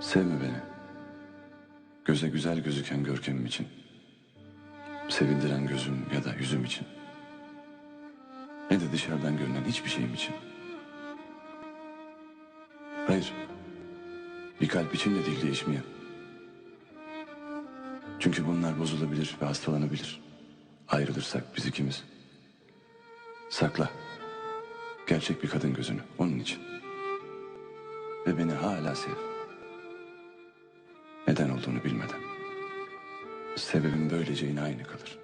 Sevme beni. Göze güzel gözüken görkemim için. Sevindiren gözüm ya da yüzüm için. Ne de dışarıdan görünen hiçbir şeyim için. Hayır. Bir kalp için de değil değişmeyen. Çünkü bunlar bozulabilir ve hastalanabilir. Ayrılırsak biz ikimiz. Sakla. Gerçek bir kadın gözünü onun için. Ve beni hala sev. Neden olduğunu bilmeden. Sebebim böylece yine aynı kalır.